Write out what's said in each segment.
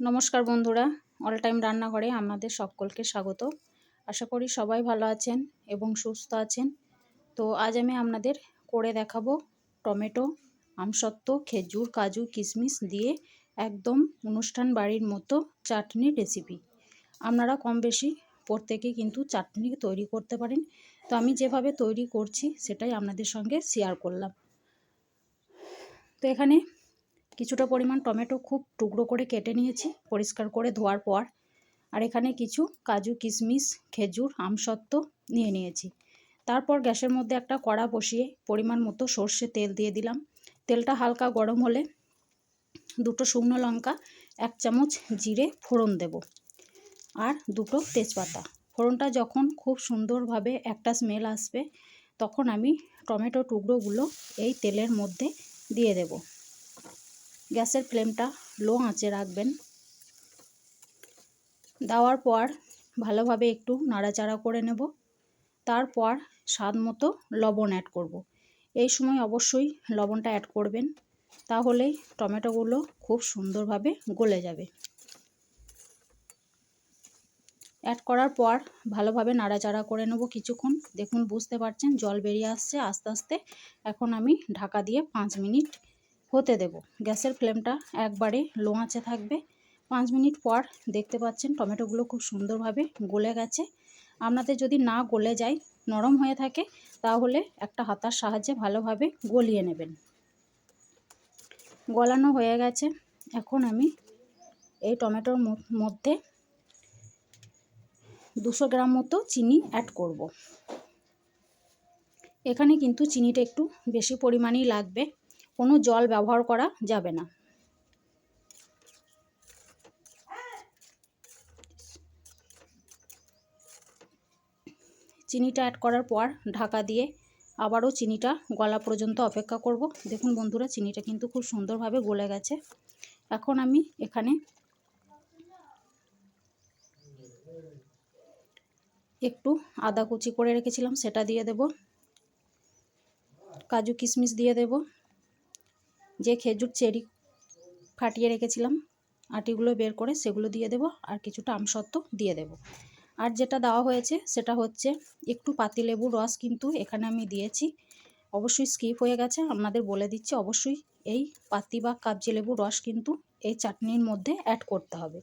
নমস্কার বন্ধুরা all time রান্নাঘরে আপনাদের সকলকে স্বাগত। আশা করি সবাই ভালো আছেন এবং সুস্থ আছেন। তো আজ আমি আপনাদের করে দেখাবো টমেটো, আমসত্ত্ব, খেজুর, কাজু, কিশমিশ দিয়ে একদম অনুষ্ঠান বাড়ির মতো চাটনি রেসিপি আপনারা কম বেশি প্রত্যেকে কিন্তু চাটনি তৈরি করতে পারেন। তো আমি যেভাবে তৈরি করছি সেটাই আপনাদের সঙ্গে শেয়ার করলাম। তো এখানে কিছুটা পরিমাণ টমেটো খুব টুকরো করে কেটে নিয়েছি, পরিষ্কার করে ধোয়ার পর। আর এখানে কিছু কাজু, কিশমিশ, খেজুর, আমসত্ত্ব নিয়ে নিয়েছি। তারপর গ্যাসের মধ্যে একটা কড়া বসিয়ে পরিমাণ মতো সর্ষে তেল দিয়ে দিলাম। তেলটা হালকা গরম হলে দুটো শুকনো লঙ্কা, এক চামচ জিরে ফোড়ন দেব। আর দুটো তেজপাতা। ফোড়নটা যখন খুব সুন্দরভাবে একটা স্মেল আসবে, তখন আমি টমেটো টুকরোগুলো এই তেলের মধ্যে দিয়ে দেবো। গ্যাসের ফ্লেমটা লো আঁচে রাখবেন। দেওয়ার পর ভালোভাবে একটু নাড়াচাড়া করে নেব। তারপর স্বাদ মতো লবণ অ্যাড করব। এই সময় অবশ্যই লবণটা অ্যাড করবেন তাহলেই টমেটোগুলো খুব সুন্দরভাবে গলে যাবে। অ্যাড করার পর ভালোভাবে নাড়াচাড়া করে নেব কিছুক্ষণ। দেখুন, বুঝতে পারছেন, জল বেরিয়ে আসছে আস্তে আস্তে। এখন আমি ঢাকা দিয়ে পাঁচ মিনিট হতে দেব। গ্যাসের ফ্লেমটা একবারে লো আঁচে থাকবে। পাঁচ মিনিট পর দেখতে পাচ্ছেন টমেটোগুলো খুব সুন্দরভাবে গলে গেছে। আপনাদের যদি না গলে যায়, নরম হয়ে থাকে, তাহলে একটা হাতার সাহায্যে ভালোভাবে গলিয়ে নেবেন। গলানো হয়ে গেছে। এখন আমি এই টমেটোর মধ্যে দুশো গ্রাম মতো চিনি অ্যাড করব। এখানে কিন্তু চিনিটা একটু বেশি পরিমাণেই লাগবে। কোনো জল ব্যবহার করা যাবে না। চিনিটা অ্যাড করার পর ঢাকা দিয়ে আবারও চিনিটা গলা পর্যন্ত অপেক্ষা করব। দেখুন বন্ধুরা, চিনিটা কিন্তু খুব সুন্দরভাবে গলে গেছে। এখন আমি এখানে একটু আদা কুচি করে রেখেছিলাম, সেটা দিয়ে দেব। কাজু কিশমিশ দিয়ে দেব। যে খেজুর চেরি ফাটিয়ে রেখেছিলাম, আটিগুলো বের করে সেগুলো দিয়ে দেব আর কিছুটা আমসত্ত্ব দিয়ে দেব। আর যেটা দেওয়া হয়েছে সেটা হচ্ছে একটু পাতিলেবুর রস কিন্তু এখানে আমি দিয়েছি। অবশ্যই স্কিপ হয়ে গেছে আপনাদের বলে দিচ্ছি অবশ্যই এই পাতি বা কাবজি লেবুর রস কিন্তু এই চাটনির মধ্যে অ্যাড করতে হবে।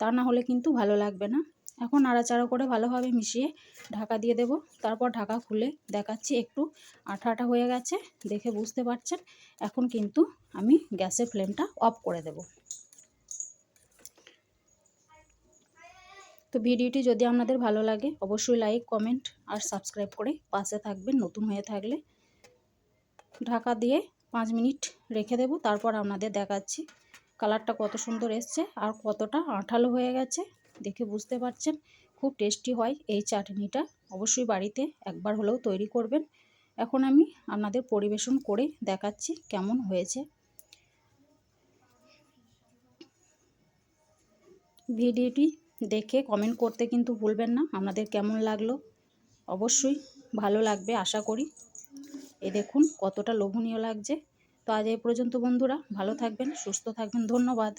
তা না হলে কিন্তু ভালো লাগবে না। এখন নাড়াচাড়া করে ভালোভাবে মিশিয়ে ঢাকা দিয়ে দেব। তারপর ঢাকা খুলে দেখাচ্ছি একটু। আঠা আঠা হয়ে গেছে, দেখে বুঝতে পারছেন? এখন কিন্তু আমি গ্যাসের ফ্লেমটা অফ করে দেব। তো ভিডিওটি যদি আপনাদের ভালো লাগে, অবশ্যই লাইক, কমেন্ট আর সাবস্ক্রাইব করে পাশে থাকবেন, নতুন হয়ে থাকলে। ঢাকা দিয়ে পাঁচ মিনিট রেখে দেব, তারপর আপনাদের দেখাচ্ছি। কালারটা কত সুন্দর এসছে আর কতটা আঠালো হয়ে গেছে। দেখে বুঝতে পারছেন। খুব টেস্টি হয় এই চাটনিটা। অবশ্যই বাড়িতে একবার হলেও তৈরি করবেন। এখন আমি আপনাদের পরিবেশন করে দেখাচ্ছি কেমন হয়েছে। ভিডিওটি দেখে কমেন্ট করতে কিন্তু ভুলবেন না। আপনাদের কেমন লাগল? অবশ্যই ভালো লাগবে, আশা করি। এ দেখুন কতটা লোভনীয় লাগছে। তো আজ এই পর্যন্ত বন্ধুরা, ভালো থাকবেন, সুস্থ থাকবেন। ধন্যবাদ।